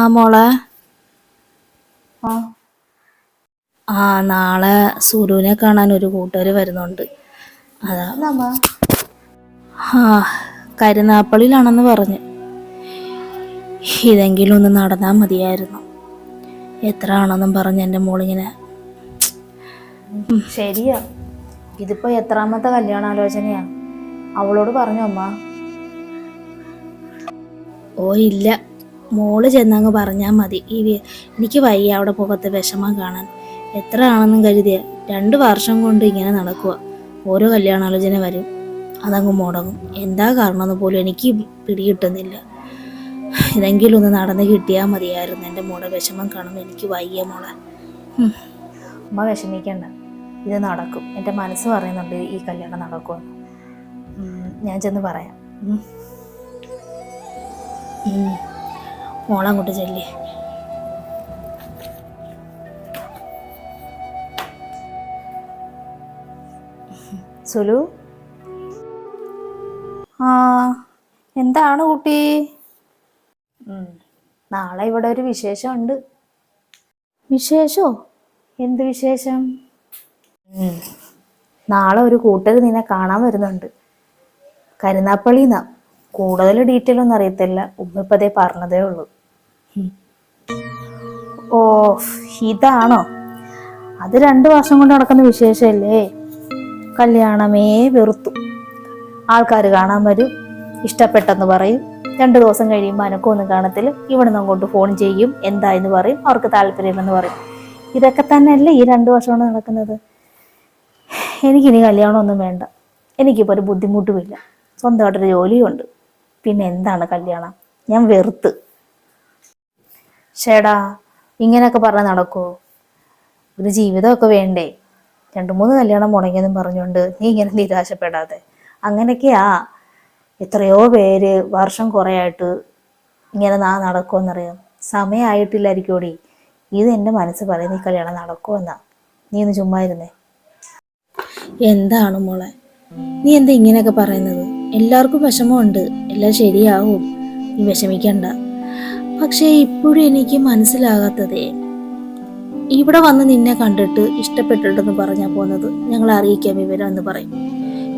ആ മോളെ? ആ. ആ നാളെ സുരുവിനെ കാണാൻ ഒരു കൂട്ടുകാർ വരുന്നുണ്ട്. അതാ. ആ കരുനാപ്പള്ളിയിലാണെന്ന് പറഞ്ഞ്. ഇതെങ്കിലും ഒന്ന് നടന്നാൽ മതിയായിരുന്നു. എത്ര ആണെന്നും പറഞ്ഞ് എന്റെ മോളിങ്ങനെ. ശരിയാ. ഇതിപ്പോ എത്രാമത്തെ കല്യാണാലോചനയാ? അവളോട് പറഞ്ഞോ അമ്മ. ഓ ഇല്ല. മോൾ ചെന്നങ്ങ് പറഞ്ഞാൽ മതി. ഈ എനിക്ക് വയ്യ അവിടെ പോകത്തെ വിഷമം കാണാൻ. എത്ര ആണെന്നും കരുതിയ രണ്ട് വർഷം കൊണ്ട് ഇങ്ങനെ നടക്കുക ഓരോ കല്യാണാലോചന വരും. അതങ്ങ് മുടങ്ങും. എന്താ കാരണമെന്ന് പോലും എനിക്ക് പിടികിട്ടുന്നില്ല. ഇതെങ്കിലും ഒന്ന് നടന്ന് കിട്ടിയാൽ മതിയായിരുന്നു. എന്റെ മോടെ വിഷമം കാണുമ്പോൾ എനിക്ക് വയ്യ മോളെ. അമ്മ വിഷമിക്കണ്ട. ഇത് നടക്കും. എന്റെ മനസ്സ് പറയുന്നുണ്ട് ഈ കല്യാണം നടക്കുമെന്ന്. ഞാൻ ചെന്ന് പറയാം. മോളങ്ങോട്ട് ചെല്ലേ. സുലു? ആ എന്താണ് കുട്ടി? നാളെ ഇവിടെ ഒരു വിശേഷമുണ്ട്. വിശേഷോ? എന്ത് വിശേഷം? നാളെ ഒരു കൂട്ടർ നിന്നെ കാണാൻ വരുന്നുണ്ട്. കരുനാപ്പള്ളിന്നാ. കൂടുതൽ ഡീറ്റെയിൽ ഒന്നും അറിയത്തില്ല. ഉമ്മ ഇപ്പതേ പറഞ്ഞതേ ഉള്ളൂ. ഓ ഇതാണോ? അത് രണ്ടു വർഷം കൊണ്ട് നടക്കുന്ന വിശേഷമല്ലേ കല്യാണമേ വെറുത്തു. ആൾക്കാർ കാണാൻ വരും. ഇഷ്ടപ്പെട്ടെന്ന് പറയും. രണ്ടു ദിവസം കഴിയുമ്പോൾ അനക്കൊന്നും കാണത്തില്ല. ഇവിടുന്ന് കൊണ്ട് ഫോൺ ചെയ്യും. എന്തായെന്ന് പറയും. അവർക്ക് താല്പര്യമില്ലെന്ന് പറയും. ഇതൊക്കെ തന്നെയല്ലേ ഈ രണ്ടു വർഷം കൊണ്ട് നടക്കുന്നത്? എനിക്കിനി കല്യാണമൊന്നും വേണ്ട. എനിക്കിപ്പോൾ ഒരു ബുദ്ധിമുട്ടുമില്ല. സ്വന്തമായിട്ടൊരു ജോലിയുണ്ട്. പിന്നെ എന്താണ് കല്യാണം? ഞാൻ വെറുത്ത്. ചേടാ ഇങ്ങനെയൊക്കെ പറഞ്ഞ് നടക്കുമോ ഒരു ജീവിതമൊക്കെ വേണ്ടേ. രണ്ട് മൂന്ന് കല്യാണം മുടങ്ങിയതും പറഞ്ഞുകൊണ്ട് നീ ഇങ്ങനെ നിരാശപ്പെടാതെ. അങ്ങനെയൊക്കെയാ. എത്രയോ പേര് വർഷം കുറേ ആയിട്ട് ഇങ്ങനെ നാ നടക്കുമെന്നറിയാം സമയമായിട്ടില്ലായിരിക്കോടി ഇത് എന്റെ മനസ്സ് പറയുന്ന ഈ കല്യാണം നടക്കുമെന്നാ നീ ഒന്ന് ചുമ്മാ ഇരുന്നേ. എന്താണ് മോളെ? നീ എന്താ ഇങ്ങനെയൊക്കെ പറയുന്നത്? എല്ലാവർക്കും വിഷമമുണ്ട്. എല്ലാം ശരിയാവും. നീ വിഷമിക്കണ്ട. പക്ഷേ ഇപ്പോഴും എനിക്ക് മനസ്സിലാകാത്തതേ. ഇവിടെ വന്ന് നിന്നെ കണ്ടിട്ട് ഇഷ്ടപ്പെട്ടിട്ടെന്ന് പറഞ്ഞാ പോകുന്നത് ഞങ്ങൾ അറിയിക്കാം വിവരം എന്ന് പറയും.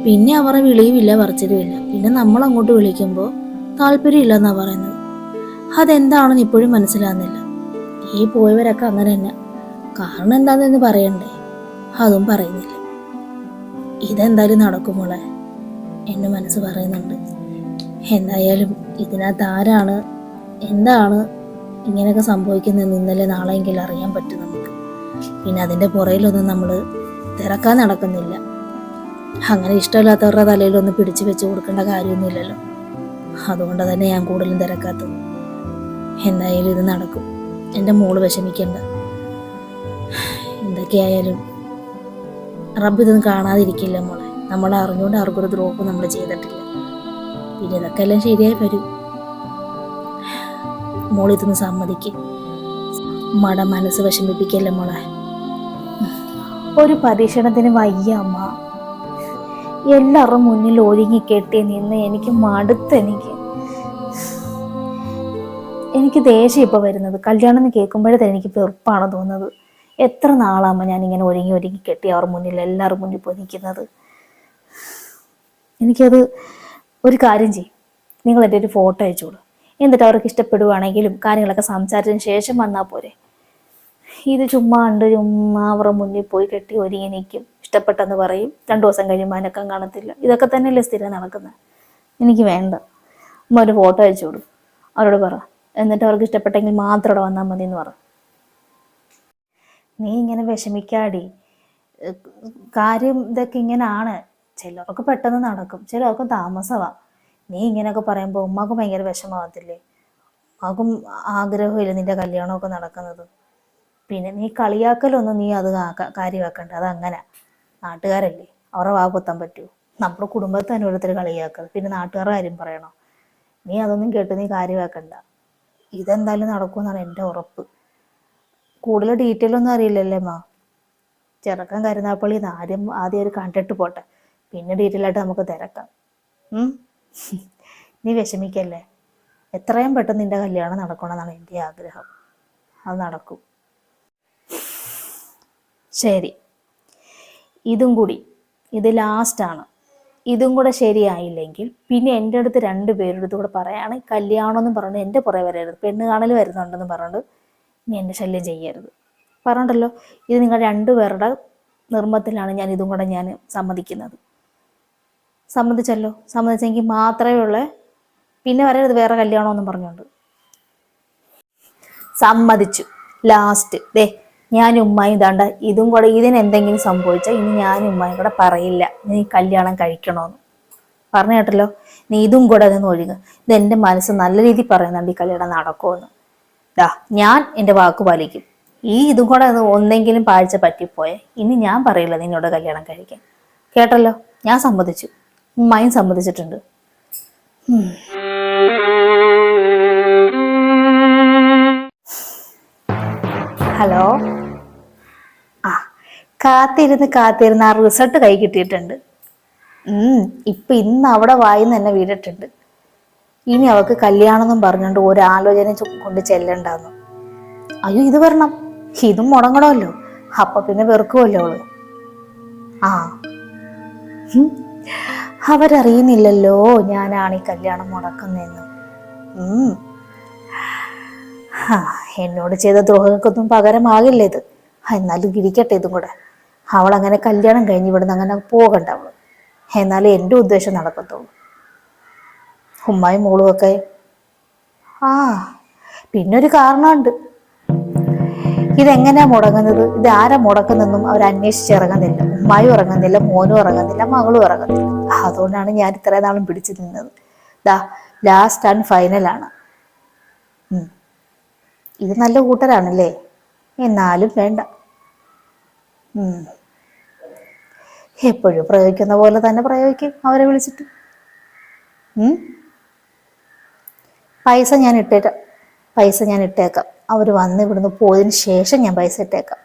പിന്നെ അവരെ വിളിയുമില്ല പറച്ചിലുമില്ല. പിന്നെ നമ്മൾ അങ്ങോട്ട് വിളിക്കുമ്പോൾ താല്പര്യമില്ല എന്നാ പറയുന്നത്. അതെന്താണെന്ന് ഇപ്പോഴും മനസ്സിലാകുന്നില്ല. ഈ പോയവരൊക്കെ അങ്ങനെ തന്നെ. കാരണം എന്താണെന്ന് പറയണ്ടേ? അതും പറയുന്നില്ല. ഇതെന്തായാലും നടക്കും എന്റെ മനസ്സ് പറയുന്നുണ്ട്. എന്തായാലും ഇതിനകത്ത് ആരാണ് എന്താണ് ഇങ്ങനെയൊക്കെ സംഭവിക്കുന്നതെന്ന് ഇന്നലെ നാളെയെങ്കിലും അറിയാൻ പറ്റും നമുക്ക്. പിന്നെ അതിന്റെ പുറയിലൊന്നും നമ്മൾ തിരക്കാൻ നടക്കുന്നില്ല. അങ്ങനെ ഇഷ്ടമില്ലാത്തവരുടെ തലയിലൊന്നും പിടിച്ചു വെച്ച് കൊടുക്കേണ്ട കാര്യമൊന്നുമില്ലല്ലോ. അതുകൊണ്ട് തന്നെ ഞാൻ കൂടുതലും തിരക്കാത്തത്. എന്തായാലും ഇത് നടക്കും. എന്റെ മോൾ വിഷമിക്കണ്ട. എന്തൊക്കെയായാലും റബ്ബ് ഇതൊന്നും കാണാതിരിക്കില്ല മോളെ. നമ്മൾ അറിഞ്ഞുകൊണ്ട് ആർക്കൊരു ദ്രോഹം നമ്മൾ ചെയ്തിട്ടില്ല. പിന്നെ ഇതൊക്കെ എല്ലാം ശരിയായി വരും. മോൾ ഇതൊന്ന് സമ്മതിക്ക്. മട മനസ്സ് വിഷമിപ്പിക്കല്ലേ മോളെ? ഒരു പരീക്ഷണത്തിന് വയ്യ അമ്മ. എല്ലാവരും മുന്നിൽ ഒരുങ്ങി കെട്ടി നിന്ന് എനിക്ക് മടുത്ത് എനിക്ക്. എനിക്ക് ദേഷ്യം ഇപ്പൊ വരുന്നത്. കല്യാണം എന്ന് കേൾക്കുമ്പോഴേ തന്നെ എനിക്ക് വെറുപ്പാണ് തോന്നുന്നത്. എത്ര നാളാകുമ്പോൾ ഇങ്ങനെ ഒരുങ്ങി ഒരുങ്ങി കെട്ടി അവർ മുന്നിൽ എല്ലാവരും മുന്നിൽ പോയി നിൽക്കുന്നത്? എനിക്കത് ഒരു കാര്യം ചെയ്യും. നിങ്ങൾ എന്റെ ഒരു ഫോട്ടോ അയച്ചോളൂ എന്നിട്ട് അവർക്ക് ഇഷ്ടപ്പെടുവാണെങ്കിലും കാര്യങ്ങളൊക്കെ സംസാരിച്ചതിന് ശേഷം വന്നാൽ പോരെ. ഇത് ചുമ്മാ ഉണ്ട് ചുമ്മാ അവരുടെ മുന്നിൽ പോയി കെട്ടി ഒരുങ്ങി നിൽക്കും. ഇഷ്ടപ്പെട്ടെന്ന് പറയും. രണ്ടു ദിവസം കഴിയുമ്പോൾ അനക്കം കാണത്തില്ല. ഇതൊക്കെ തന്നെയല്ലേ സ്ഥിരം നടക്കുന്നത്? എനിക്ക് വേണ്ട. അമ്മ ഒരു ഫോട്ടോ അയച്ചു കൊടു അവരോട് പറ. എന്നിട്ട് അവർക്ക് ഇഷ്ടപ്പെട്ടെങ്കിൽ മാത്രം അവിടെ വന്നാൽ മതി എന്ന് പറ. നീ ഇങ്ങനെ വിഷമിക്കാടി. കാര്യം ഇതൊക്കെ ഇങ്ങനെയാണ് ചിലർക്ക് പെട്ടെന്ന് നടക്കും. ചിലർക്ക് താമസമാ. നീ ഇങ്ങനെയൊക്കെ പറയുമ്പോൾ ഉമ്മാക്കും ഭയങ്കര വിഷമാവത്തില്ലേ ഉമ്മാക്കും ആഗ്രഹമില്ല നിന്റെ കല്യാണമൊക്കെ നടക്കുന്നത്. പിന്നെ നീ കളിയാക്കലൊന്നും നീ അത് കാര്യമാക്കണ്ട. അത് അങ്ങനെ. നാട്ടുകാരല്ലേ. അവരുടെ വാ പൊത്താൻ പറ്റൂ. നമ്മുടെ കുടുംബത്തെ തന്നെ ഓരോരുത്തർ കളിയാക്കുക. പിന്നെ നാട്ടുകാരുടെ കാര്യം പറയണോ? നീ അതൊന്നും കേട്ട് നീ കാര്യമാക്കണ്ട. ഇതെന്തായാലും നടക്കുമെന്നാണ് എന്റെ ഉറപ്പ്. കൂടുതൽ ഡീറ്റെയിൽ ഒന്നും അറിയില്ലല്ലേ മാ ചെറുക്കൻ കരുനാപ്പള്ളി ആദ്യം ആദ്യം ഒരു കണ്ടിട്ട് പോട്ടെ. പിന്നെ ഡീറ്റെയിൽ ആയിട്ട് നമുക്ക് തിരക്കാം? നീ വിഷമിക്കല്ലേ? എത്രയും പെട്ടെന്ന് നിന്റെ കല്യാണം നടക്കണമെന്നാണ് എന്റെ ആഗ്രഹം. അത് നടക്കും. ശരി. ഇതും കൂടി. ഇത് ലാസ്റ്റാണ് ഇതും കൂടെ ശരിയായില്ലെങ്കിൽ പിന്നെ എന്റെ അടുത്ത് രണ്ട് പേരുടെ അടുത്ത് കൂടെ പറയാണ് കല്യാണം എന്ന് പറഞ്ഞു എന്റെ പുറകെ വരരുത്. പെണ്ണ് കാണൽ വരുന്നുണ്ടെന്ന് പറഞ്ഞിട്ട് നീ എന്റെ ശല്യം ചെയ്യരുത്. പറഞ്ഞിട്ടല്ലോ ഇത് നിങ്ങൾ രണ്ടുപേരുടെ നിർമ്മത്തിലാണ് ഞാൻ ഇതും കൂടെ ഞാൻ സമ്മതിക്കുന്നത്. സമ്മതിച്ചല്ലോ സമ്മതിച്ചെങ്കിൽ മാത്രമേ ഉള്ളേ. പിന്നെ വരരുത് വേറെ കല്യാണമെന്നും പറഞ്ഞുകൊണ്ട് സമ്മതിച്ചു. ലാസ്റ്റ് ദേ ഞാൻ ഉമ്മായും ഇതാണ്ട ഇതും കൂടെ ഇതിന് എന്തെങ്കിലും സംഭവിച്ചാൽ ഇനി ഞാൻ ഉമ്മായും കൂടെ പറയില്ല. നീ കല്യാണം കഴിക്കണമെന്ന് പറഞ്ഞു കേട്ടല്ലോ? നീ ഇതും കൂടെ നിന്ന് ഒഴുകുക ഇത് എന്റെ മനസ്സ് നല്ല രീതിയിൽ പറയുന്നുണ്ട് ഈ കല്യാണം നടക്കുമെന്ന് ദാ ഞാൻ എന്റെ വാക്ക് പാലിക്കും. ഈ ഇതും കൂടെ അത് ഒന്നെങ്കിലും പാഴ്ച പറ്റിപ്പോയെ. ഇനി ഞാൻ പറയില്ല നിന്നോട് കല്യാണം കഴിക്കാൻ. കേട്ടല്ലോ? ഞാൻ സമ്മതിച്ചു. ഉമ്മായും സമ്മതിച്ചിട്ടുണ്ട്. ഹലോ? ആ കാത്തിരുന്ന് കാത്തിരുന്ന് ആ റിസൾട്ട് കൈ കിട്ടിയിട്ടുണ്ട്. ഇപ്പൊ ഇന്ന് അവിടെ വായിന്ന് എന്നെ വീടിട്ടുണ്ട് ഇനി അവൾക്ക് കല്യാണം എന്നും പറഞ്ഞുകൊണ്ട് ഒരാലോചന കൊണ്ട് ചെല്ലണ്ടെന്ന്. അയ്യോ ഇത് വരണം. ഇതും മുടങ്ങണമല്ലോ. അപ്പൊ പിന്നെ വെറുക്കുമല്ലോ അവൾ. ആ. അവരറിയുന്നില്ലല്ലോ ഞാനാണ് ഈ കല്യാണം മുടക്കുന്നതെന്ന്. എന്നോട് ചെയ്ത ദ്രോഹങ്ങൾക്കൊന്നും പകരമാകില്ല ഇത്. എന്നാലും ഇരിക്കട്ടെ ഇതും കൂടെ. അവൾ അങ്ങനെ കല്യാണം കഴിഞ്ഞ് ഇവിടുന്ന് അങ്ങനെ പോകണ്ട അവൾ. എന്നാലേ എന്റെ ഉദ്ദേശം നടക്കത്തുള്ളൂ. ഉമ്മായും മോളും ഒക്കെ. ആ പിന്നെ ഒരു കാരണമുണ്ട്. ഇതെങ്ങനെയാ മുടങ്ങുന്നത്? ഇത് ആരാ മുടക്കുന്നെന്നും അവർ അന്വേഷിച്ചിറങ്ങുന്നില്ല ഉമ്മായും ഇറങ്ങുന്നില്ല മോനും ഇറങ്ങുന്നില്ല മകളും ഇറങ്ങുന്നില്ല. അതുകൊണ്ടാണ് ഞാൻ ഇത്രയും നാളും പിടിച്ചു നിന്നത് ദാ ലാസ്റ്റ് ആൻഡ് ഫൈനലാണ് ഇത് നല്ല കൂട്ടരാണല്ലേ? എന്നാലും വേണ്ട. എപ്പോഴും പ്രയോഗിക്കുന്ന പോലെ തന്നെ പ്രയോഗിക്കും അവരെ വിളിച്ചിട്ട്. പൈസ ഞാൻ ഇട്ടേക്കാം. പൈസ ഞാൻ ഇട്ടേക്കാം. അവർ വന്ന് ഇവിടുന്ന് പോയതിന് ശേഷം ഞാൻ പൈസ ഇട്ടേക്കാം.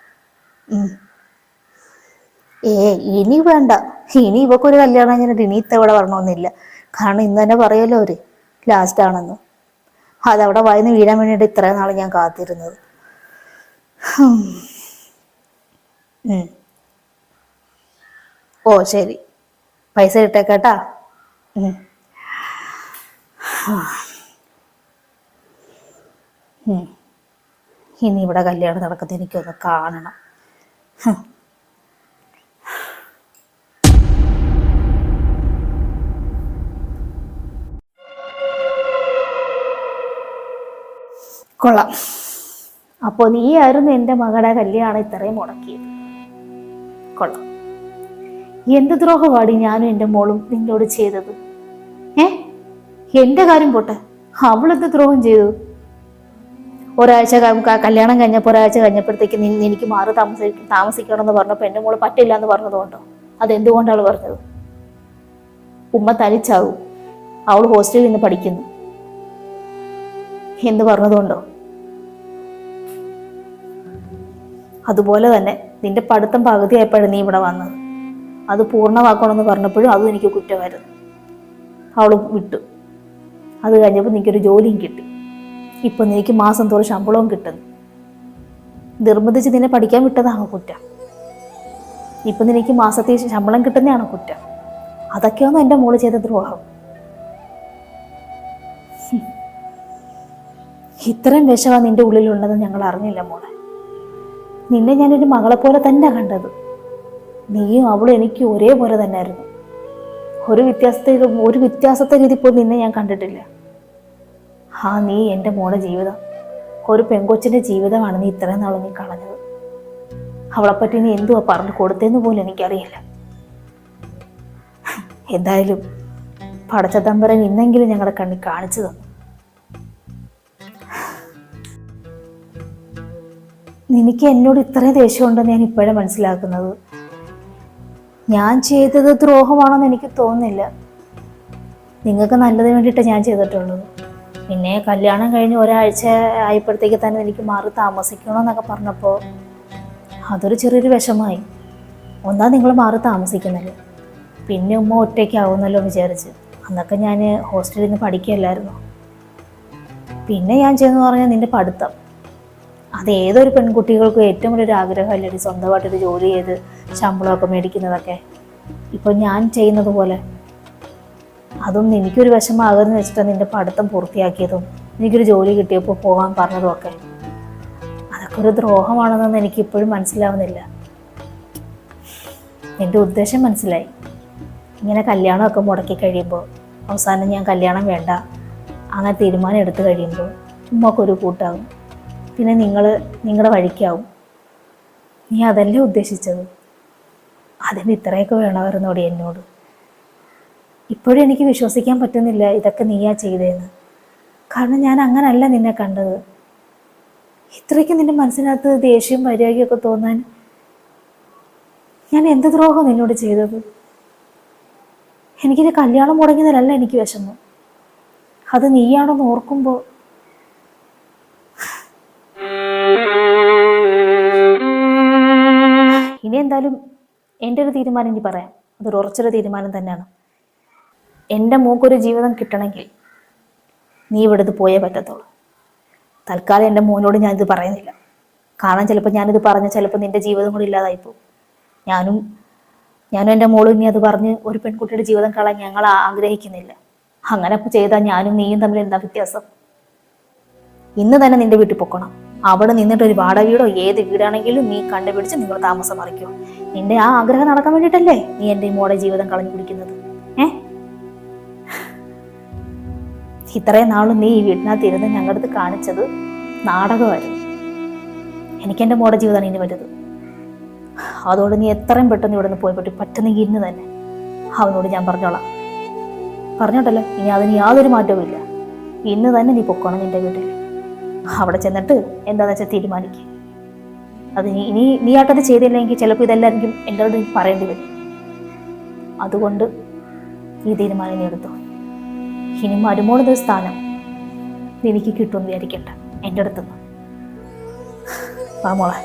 ഏ ഇനി വേണ്ട. ഇനി ഇവക്കൊരു കല്യാണം കഴിഞ്ഞിട്ട് ഇനി ഇത്തവിടെ വരണമെന്നില്ല. കാരണം ഇന്ന് തന്നെ പറയുമല്ലോ അവർ ലാസ്റ്റ് ആണെന്ന്. അതവിടെ വായിന്ന് വീഴാൻ വേണ്ടിയിട്ട് ഇത്രയും നാൾ ഞാൻ കാത്തിരുന്നത്. ഓ ശരി. പൈസ ഇട്ടേക്കാട്ടാ. ഇനി ഇവിടെ കല്യാണം നടക്കുന്നത് എനിക്കൊന്ന് കാണണം. കൊള്ളാം. അപ്പോൾ നീയായിരുന്നു എന്റെ മകളുടെ കല്യാണം ഇത്രയും മുടക്കിയത്. കൊള്ളാം. എന്ത് ദ്രോഹമാടി ഞാനും എന്റെ മോളും നിന്നോട് ചെയ്തത്? ഏ? എന്റെ കാര്യം പോട്ടെ. അവളെന്ത് ദ്രോഹം ചെയ്തു? ഒരാഴ്ച കല്യാണം കഴിഞ്ഞപ്പോൾ ഒരാഴ്ച കഴിഞ്ഞപ്പോഴത്തേക്ക് നി- എനിക്ക് മാറി താമസി താമസിക്കണമെന്ന് പറഞ്ഞപ്പോൾ എന്റെ മോൾ പറ്റില്ല എന്ന് പറഞ്ഞതുകൊണ്ടോ അതെന്തുകൊണ്ടാണ് പറഞ്ഞത്? ഉമ്മ തനിച്ചാവും. അവൾ ഹോസ്റ്റലിൽ നിന്ന് പഠിക്കുന്നു. എന്ന് പറഞ്ഞതുകൊണ്ടോ? അതുപോലെ തന്നെ നിന്റെ പഠിത്തം പകുതിയായപ്പോഴും നീ ഇവിടെ വന്നത്. അത് പൂർണമാക്കണമെന്ന് പറഞ്ഞപ്പോഴും അതും എനിക്ക് കുറ്റമായിരുന്നു. അവൾ വിട്ടു. അത് കഴിഞ്ഞപ്പോൾ നിനക്കൊരു ജോലിയും കിട്ടി. ഇപ്പൊ നിനക്ക് മാസം തോറും ശമ്പളവും കിട്ടുന്നു. നിർബന്ധിച്ച് നിന്നെ പഠിക്കാൻ വിട്ടതാണ് കുറ്റം. ഇപ്പൊ നിനക്ക് മാസത്തെ ശമ്പളം കിട്ടുന്നതാണ് കുറ്റം. അതൊക്കെയാണ് എന്റെ മോൾ ചെയ്ത ദ്രോഹം? ഇത്രയും വിഷമാണ് നിന്റെ ഉള്ളിലുണ്ടെന്ന് ഞങ്ങൾ അറിഞ്ഞില്ല മോളെ. നിന്നെ ഞാനൊരു മകളെ പോലെ തന്നെ കണ്ടത്. നീയും അവളും എനിക്ക് ഒരേപോലെ തന്നെയായിരുന്നു. ഒരു വ്യത്യാസത്തിലും ഒരു വ്യത്യാസത്തെ രീതി പോലും നിന്നെ ഞാൻ കണ്ടിട്ടില്ല. ആ നീ എന്റെ മോളെ ജീവിതം ഒരു പെങ്കൊച്ചിന്റെ ജീവിതമാണ് നീ ഇത്രയും നാളും നീ കളഞ്ഞത്. അവളെപ്പറ്റി നീ എന്തുവാ പറഞ്ഞു കൊടുത്തതെന്ന് പോലും എനിക്കറിയില്ല. എന്തായാലും പടച്ച തമ്പരൻ ഇന്നെങ്കിലും ഞങ്ങളുടെ കണ്ണിൽ കാണിച്ചു തന്നു. നിനക്ക് എന്നോട് ഇത്രയും ദേഷ്യമുണ്ടെന്ന് ഞാൻ ഇപ്പോഴേ മനസ്സിലാക്കുന്നത്. ഞാൻ ചെയ്തത് ദ്രോഹമാണെന്ന് എനിക്ക് തോന്നുന്നില്ല. നിങ്ങൾക്ക് നല്ലതിന് വേണ്ടിയിട്ട് ഞാൻ ചെയ്തിട്ടുള്ളത്. പിന്നെ കല്യാണം കഴിഞ്ഞ് ഒരാഴ്ച ആയപ്പോഴത്തേക്ക് തന്നെ എനിക്ക് മാറി താമസിക്കണമെന്നൊക്കെ പറഞ്ഞപ്പോൾ അതൊരു ചെറിയൊരു വിഷമായി. ഒന്നാ നിങ്ങൾ മാറി താമസിക്കുന്നില്ല പിന്നെ ഉമ്മ ഒറ്റയ്ക്കാവുന്നല്ലോ വിചാരിച്ച്. അന്നൊക്കെ ഞാൻ ഹോസ്റ്റലിൽ നിന്ന് പഠിക്കുകയല്ലായിരുന്നു. പിന്നെ ഞാൻ ചെയ്യുന്നു പറഞ്ഞാൽ നിന്റെ പഠിത്തം. അത് ഏതൊരു പെൺകുട്ടികൾക്കും ഏറ്റവും വലിയൊരു ആഗ്രഹമല്ലേ സ്വന്തമായിട്ടൊരു ജോലി ചെയ്ത് ശമ്പളമൊക്കെ മേടിക്കുന്നതൊക്കെ? ഇപ്പോൾ ഞാൻ ചെയ്യുന്നത് പോലെ. അതൊന്നും എനിക്കൊരു വിഷമാകുമെന്ന് വെച്ചിട്ടാണ് നിന്റെ പഠിത്തം പൂർത്തിയാക്കിയതും എനിക്കൊരു ജോലി കിട്ടിയപ്പോൾ പോകാൻ പറഞ്ഞതും ഒക്കെ അതൊക്കെ ഒരു ദ്രോഹമാണെന്നൊന്നും എനിക്ക് ഇപ്പോഴും മനസ്സിലാവുന്നില്ല. എന്റെ ഉദ്ദേശം മനസ്സിലായി. ഇങ്ങനെ കല്യാണമൊക്കെ മുടക്കി കഴിയുമ്പോൾ അവസാനം ഞാൻ കല്യാണം വേണ്ട അങ്ങനെ തീരുമാനം എടുത്തു കഴിയുമ്പോൾ ഉമ്മക്കൊരു കൂട്ടാവും പിന്നെ നിങ്ങൾ നിങ്ങളുടെ വഴിക്കാവും. നീ അതല്ലേ ഉദ്ദേശിച്ചത്? അതിന് ഇത്രയൊക്കെ വേണമായിരുന്നോടി എന്നോട്. ഇപ്പോഴും എനിക്ക് വിശ്വസിക്കാൻ പറ്റുന്നില്ല ഇതൊക്കെ നീയാ ചെയ്തതെന്ന് കാരണം ഞാൻ അങ്ങനല്ല നിന്നെ കണ്ടത്. ഇത്രയ്ക്ക് നിന്റെ മനസ്സിനകത്ത് ദേഷ്യം വരികയൊക്കെ തോന്നാൻ ഞാൻ എന്ത് ദ്രോഹം നിന്നോട് ചെയ്തത്? എനിക്കിത് കല്യാണം മുടങ്ങിയതിലല്ല എനിക്ക് വിഷമം. അത് നീയാണെന്ന് ഓർക്കുമ്പോൾ എന്തായാലും എന്റെ ഒരു തീരുമാനം ഇനി പറയാം. അതൊരു ഉറച്ചൊരു തീരുമാനം തന്നെയാണ്. എന്റെ മോക്കൊരു ജീവിതം കിട്ടണമെങ്കിൽ നീ ഇവിടുന്ന് പോയേ പറ്റത്തുള്ളൂ. തൽക്കാലം എന്റെ മോനോട് ഞാനിത് പറയുന്നില്ല. കാരണം ചിലപ്പോൾ ഞാനിത് പറഞ്ഞ ചിലപ്പോൾ നിന്റെ ജീവിതം കൂടി ഇല്ലാതായിപ്പോവും ഞാനും ഞാനും എന്റെ മോളും ഇനി അത് പറഞ്ഞ് ഒരു പെൺകുട്ടിയുടെ ജീവിതം കളയാൻ ഞങ്ങൾ ആഗ്രഹിക്കുന്നില്ല. അങ്ങനെ ചെയ്താൽ ഞാനും നീയും തമ്മിൽ എന്താ വ്യത്യാസം? ഇന്ന് തന്നെ നിന്റെ വീട്ടിൽ പൊക്കണം. അവിടെ നിന്നിട്ട് ഒരു വാടക വീടോ ഏത് വീടാണെങ്കിലും നീ കണ്ടുപിടിച്ച് നിങ്ങൾ താമസം മറിക്കോ. നിന്റെ ആ ആഗ്രഹം നടക്കാൻ വേണ്ടിയിട്ടല്ലേ നീ എന്റെ മോടെ ജീവിതം കളഞ്ഞു കുടിക്കുന്നത്? ഏ? ഇത്രയും നാളും നീ ഈ വീട്ടിനകത്ത് ഇരുന്ന് ഞങ്ങളുടെ അടുത്ത് കാണിച്ചത് നാടകമായിരുന്നു. എനിക്ക് എന്റെ മോടെ ജീവിതമാണ് ഇനി വരുന്നത് അതോട് നീ എത്രയും പെട്ടെന്ന് ഇവിടെ നിന്ന് പോയി പറ്റി പറ്റുന്നെങ്കിൽ ഇന്ന് തന്നെ. അവനോട് ഞാൻ പറഞ്ഞോളാം. പറഞ്ഞോട്ടല്ലോ ഇനി അതിന് യാതൊരു മാറ്റവും ഇല്ല ഇന്ന് തന്നെ നീ പൊക്കോണം നിന്റെ വീട്ടിൽ. അവിടെ ചെന്നിട്ട് എന്താന്ന് വെച്ചാൽ തീരുമാനിക്കുക അത് ഇനി നീ ആട്ടത് ചെയ്തില്ലെങ്കിൽ ചിലപ്പോൾ ഇതെല്ലാവർക്കും എന്നോട് എനിക്ക് പറയേണ്ടി വരും. അതുകൊണ്ട് ഈ തീരുമാനം എടുത്തു. ഇനി മരുമോളത് സ്ഥാനം എനിക്ക് കിട്ടുമെന്ന് വിചാരിക്കണ്ട. എന്റെ അടുത്തുനിന്ന് വാ മോളെ.